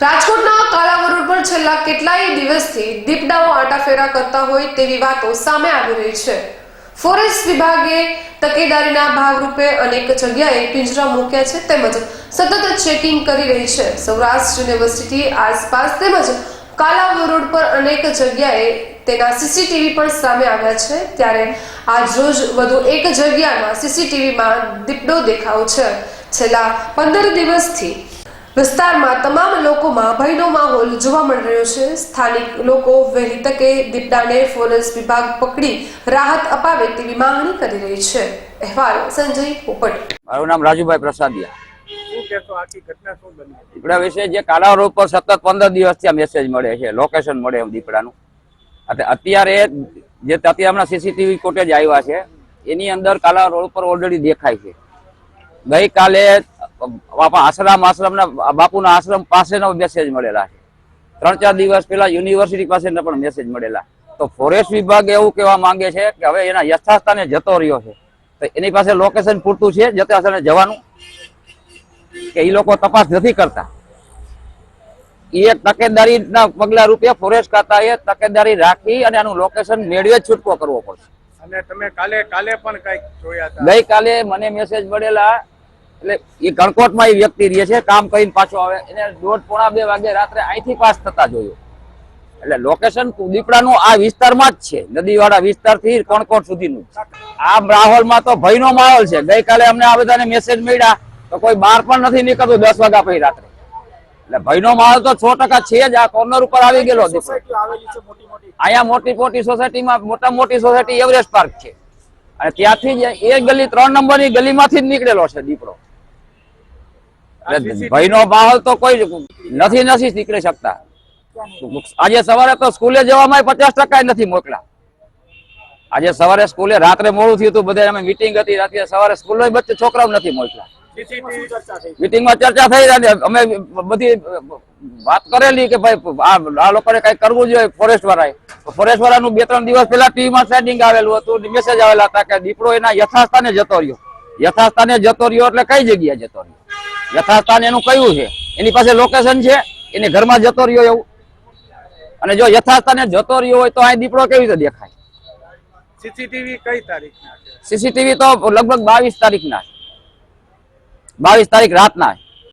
રાજકોટના કાલાવરોડ પર છેલ્લા કેટલાય દિવસથી દીપડાઓ આંટાફેરા કરતા હોય તેવી વાતો સામે આવી રહી છે. ફોરેસ્ટ વિભાગે તકેદારીના ભાગરૂપે અનેક જગ્યાએ પિંજરા મૂક્યા છે તેમજ સતત ચેકિંગ કરી રહી છે. સૌરાષ્ટ્ર યુનિવર્સિટી આસપાસ તેમજ કાલાવરોડ પર અનેક જગ્યાએ તેના સીસીટીવી પણ સામે આવ્યા છે. ત્યારે આજ રોજ વધુ એક જગ્યામાં સીસીટીવીમાં દીપડો દેખાવ છે. છેલ્લા પંદર દિવસથી વિસ્તારમાં તમામ લોકોમાં ભયનો માહોલ જોવા મળી રહ્યો છે. સ્થાનિક લોકો વહેલી તકે દીપડાને ફોરેસ્ટ વિભાગ પકડી રાહત અપાવે તેવી માંગણી કરી રહી છે. અહેવાલ સંજય પોપટ. મારું નામ રાજુભાઈ પ્રસાદિયા. શું કહેશો? આખી ઘટના શું બની દીપડા વિશે જે કાલા રોડ પર સતત પંદર દિવસથી આ મેસેજ મળે છે લોકેશન મળે એમ દીપડાનું. અને અત્યારે જે અત્યારે હમણાં સીસીટીવી ફૂટેજ આવ્યા છે એની અંદર કાલા રોડ પર ઓલરેડી દેખાય છે. ગઈકાલે આશ્રમ આશ્રમના બાપુના આશ્રમ પાસેનો મેસેજ મળેલા છે. ત્રણ ચાર દિવસ પહેલા યુનિવર્સિટી પાસેના પણ મેસેજ મળેલા. તો ફોરેસ્ટ વિભાગ એવું કહેવા માંગે છે કે હવે એના યથાસ્થાને જતો રહ્યો છે. તો એની પાસે લોકેશન પૂરતું છે જતા જવાનું? કે એ લોકો તપાસ નથી કરતા? એ તકેદારીના પગલા રૂપે ફોરેસ્ટ ખાતાએ તકેદારી રાખી અને આનું લોકેશન મેળવે છૂટકો કરવો પડશે. અને તમે કાલે કાલે પણ કંઈક જોયા હતા? ગઈકાલે મને મેસેજ મળેલા એટલે એ ગણકોટમાં એ વ્યક્તિ રહે છે કામ કરીને પાછો આવે. એને દોઢ પોણા બે વાગે રાત્રે અહીંથી પાસ થતા જોયો. એટલે લોકેશન દીપડાનું આ વિસ્તારમાં જ છે. નદીવાળા વિસ્તારથી કણકોટ સુધીનું. આ માહોલમાં તો ભયનો માહોલ છે. ગઈકાલે અમને આ બધાને મેસેજ મળ્યા તો કોઈ બહાર પણ નથી નીકળતું દસ વાગ્યા પછી રાત્રે. એટલે ભયનો માહોલ તો છ ટકા છે જ. આ કોર્નર ઉપર આવી ગયેલો અહીંયા મોટી મોટી સોસાયટીમાં મોટા મોટી સોસાયટી એવરેસ્ટ પાર્ક છે. અને ત્યાંથી જ એ ગલી ત્રણ નંબરની ગલીમાંથી જ નીકળેલો છે દીપડો. ભયનો માહોલ તો કોઈ નથી નથી નીકળી શકતા. આજે સવારે તો સ્કૂલે જવામાં પચાસ ટકા નથી મોકલા. આજે સવારે સ્કૂલે રાત્રે મોડું થયું હતું બધા અમે મીટિંગ હતી રાત્રે સવારે સ્કૂલ બચ્ચે છોકરાઓ નથી મોકલા. મિટિંગ ચર્ચા થઈ? ચર્ચા થઈ અને અમે બધી વાત કરેલી કે ભાઈ આ આ લોકોને કઈ કરવું જોઈએ ફોરેસ્ટ વાળાએ ફોરેસ્ટ વાળાનું બે ત્રણ દિવસ પહેલા ટીવીમાં સેટિંગ આવેલું હતું મેસેજ આવેલા હતા કે દીપડો એના યથાસ્થાને જતો રહ્યો. યથાસ્થાને જતો રહ્યો એટલે કઈ જગ્યાએ જતો રહ્યો? યથાસ્થાન એનું કયું છે? એની પાસે લોકેશન છે? એને ઘરમાં જતો રહ્યો એવું? અને જો યથાસ્થાને જતો રહ્યો હોય તો અહીં દીપડો કેવી રીતે દેખાય? સીસીટીવી કઈ તારીખ સીસીટીવી તો લગભગ બાવીસ તારીખના બાવીસ તારીખ રાતના છે.